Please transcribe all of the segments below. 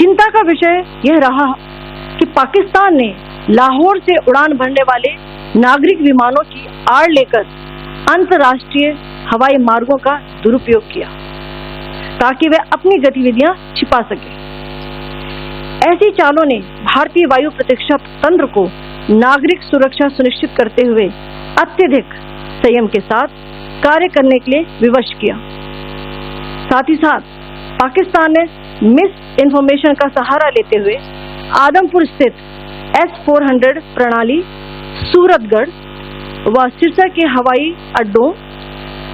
चिंता का विषय यह रहा कि पाकिस्तान ने लाहौर से उड़ान भरने वाले नागरिक विमानों की आड़ लेकर अंतर्राष्ट्रीय हवाई मार्गों का दुरुपयोग किया, ताकि वे अपनी गतिविधियाँ छिपा सके। ऐसी चालों ने भारतीय वायु प्रतीक्षा तंत्र को नागरिक सुरक्षा सुनिश्चित करते हुए अत्यधिक संयम के साथ कार्य करने के लिए विवश किया। साथ ही साथ पाकिस्तान ने मिस इन्फॉर्मेशन का सहारा लेते हुए आदमपुर स्थित एस फोर हंड्रेड प्रणाली, सूरतगढ़ व सिरसा के हवाई अड्डों,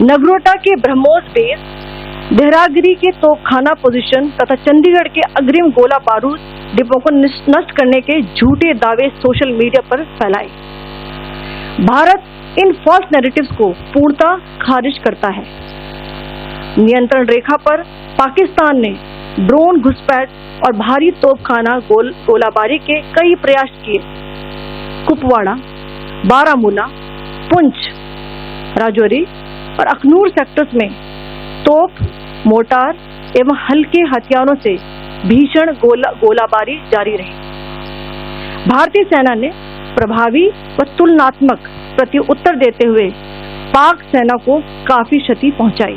नगरोटा के ब्रह्मोस बेस, देहरागिरी के तोपखाना पोजीशन तथा चंडीगढ़ के अग्रिम गोला बारूद डिपो को नष्ट करने के झूठे दावे सोशल मीडिया पर फैलाए। भारत इन फॉल्स नैरेटिव्स को पूर्णतः खारिज करता है। नियंत्रण रेखा पर पाकिस्तान ने ड्रोन घुसपैठ और भारी तोपखाना गोल गोलाबारी के कई प्रयास किए। कुपवाड़ा, बारामूला, पुंछ, राजौरी और अखनूर सेक्टर्स में तोप मोटार एवं हल्के हथियारों से भीषण गोला गोलाबारी जारी रही। भारतीय सेना ने प्रभावी व तुलनात्मक प्रत्युत्तर देते हुए पाक सेना को काफ़ी क्षति पहुंचाई।